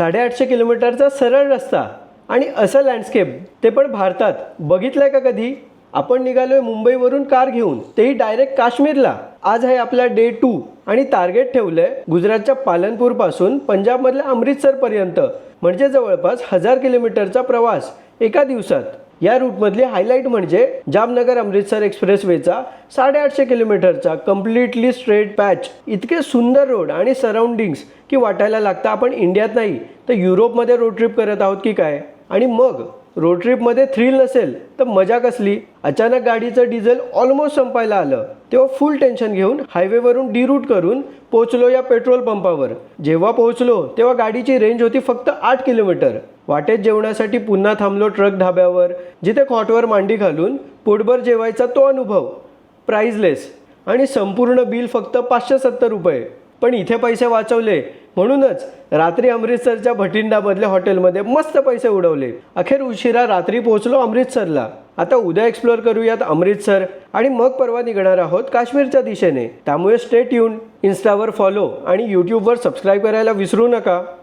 साडेआठशे किलोमीटरचा सरळ रस्ता आणि असं लँडस्केप ते पण भारतात. बघितलंय का कधी? आपण निघालोय मुंबईवरून कार घेऊन. तेही डायरेक्ट काश्मीरला. आज आहे आपला डे टू आणि टार्गेट ठेवलंय गुजरातच्या पालनपूरपासून पंजाबमधल्या अमृतसर पर्यंत म्हणजे जवळपास हजार किलोमीटरचा प्रवास एका दिवसात. या रूटमधली हायलाईट म्हणजे जामनगर अमृतसर एक्सप्रेसवेचा साडेआठशे किलोमीटरचा कम्प्लिटली स्ट्रेट पॅच इतके सुंदर रोड आणि सराउंडिंग्स की वाटायला लागतं आपण इंडियात नाही तर युरोपमध्ये रोड ट्रिप करत आहोत की काय? आणि मग रोड ट्रिपमध्ये थ्रिल नसेल तर मजा कसली? अचानक गाडीचं डिझेल ऑलमोस्ट संपायला आलं. तेव्हा फुल टेन्शन घेऊन हायवेवरून डिरूट करून पोहोचलो या पेट्रोल पंपावर जेव्हा पोहोचलो तेव्हा गाडीची रेंज होती फक्त आठ किलोमीटर. वाटेत जेवणासाठी पुन्हा थांबलो ट्रक ढाब्यावर जिथे खॉटवर मांडी घालून पोटभर जेवायचा तो अनुभव. प्राईजलेस आणि संपूर्ण बिल फक्त पाचशे सत्तर रुपये. पण इथे पैसे वाचवले. म्हणूनच रात्री अमृतसरच्या भटिंडामधल्या हॉटेलमध्ये मस्त पैसे उडवले. अखेर उशिरा रात्री पोहोचलो अमृतसरला. आता उद्या एक्सप्लोअर करूयात अमृतसर. आणि मग परवा निघणार आहोत काश्मीरच्या दिशेने. त्यामुळे स्टेट येऊन इन्स्टावर फॉलो आणि यूट्यूबवर सबस्क्राईब करायला विसरू नका.